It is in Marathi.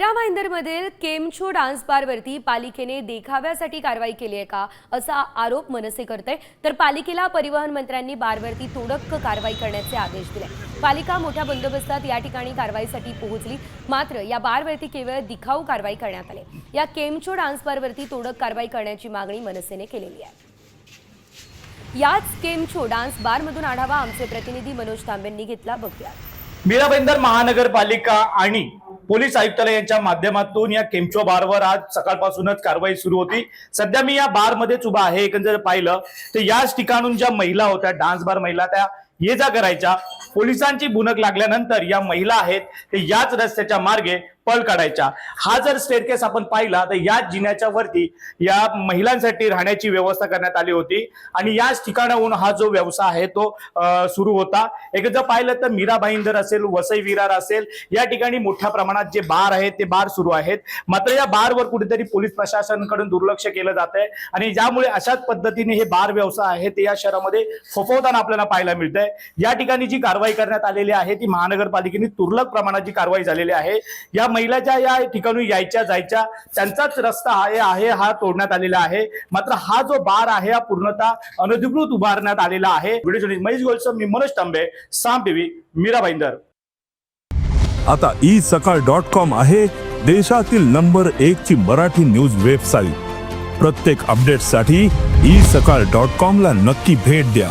मीरा भाईंदरमधील केमछो डान्स बारवरती पालिकेने देखाव्यासाठी कारवाई केली आहे का असा आरोप मनसे करते तर पालिकेला परिवहन मंत्र्यांनी बारवरती तोडक कारवाई करण्याचे आदेश दिले. पालिका मोठ्या बंदोबस्तात या ठिकाणी कारवाईसाठी पोहोचली. मात्र या बारवरती केवळ दिखाऊ कारवाई करण्यात आली. या केमछो डान्स बारवरती तोडक कारवाई करण्याची मागणी मनसेने केलेली आहे. याच केमछो डान्स बारमधून आढावा आमचे प्रतिनिधी मनोज तांबेंनी घेतला. बघूया. मीरा महानगरपालिका आणि पोलीस आयुक्तालय यांच्या माध्यमातून या केमचो बारवर आज सकाळपासूनच कारवाई सुरू होती. सध्या मी या बारमध्येच उभा आहे. एकंदर पाहिलं तर याच ठिकाणून ज्या महिला होत्या डान्स बार महिला त्या ये जा करायच्या. पोलिसांची बुनक लागल्यानंतर या महिला आहेत ते याच रस्त्याच्या मार्गे पळ काढायच्या हा जर स्टेटकेस आपण पाहिला तर या जिन्याच्या वरती या महिलांसाठी राहण्याची व्यवस्था करण्यात आली होती. आणि याच ठिकाणाहून हा जो व्यवसाय आहे तो सुरू होता. एक जर पाहिलं तर मीरा भाईंदर असेल वसई विरार असेल या ठिकाणी मोठ्या प्रमाणात जे बार आहेत ते बार सुरू आहेत. मात्र या बारवर कुठेतरी पोलीस प्रशासनाकडून दुर्लक्ष केलं जात आहे. आणि ज्यामुळे अशाच पद्धतीने हे बार व्यवसाय आहे ते या शहरामध्ये फोफवताना आपल्याला पाहायला मिळतंय. या ठिकाणी जी कारवाई करण्यात आलेली आहे ती महानगरपालिकेने तुरळक प्रमाणात जी कारवाई झालेली आहे या महिलाच्या या ठिकाणी यायच्या जायच्या त्यांचाच रस्ता हा आहे हा तोडण्यात आलेला आहे. मात्र हा जो बार आहे हा पूर्णतः अनधिकृत उभारण्यात आलेला आहे. व्हिडिओ महेश गोलसम मी मनोज तांबे साम टीव्ही मीरा भाईंदर. आता ई सकाळ डॉट कॉम आहे देशातील नंबर एक ची मराठी न्यूज वेबसाईट प्रत्येक अपडेटसाठी ई सकाळ डॉट कॉम ला नक्की भेट द्या.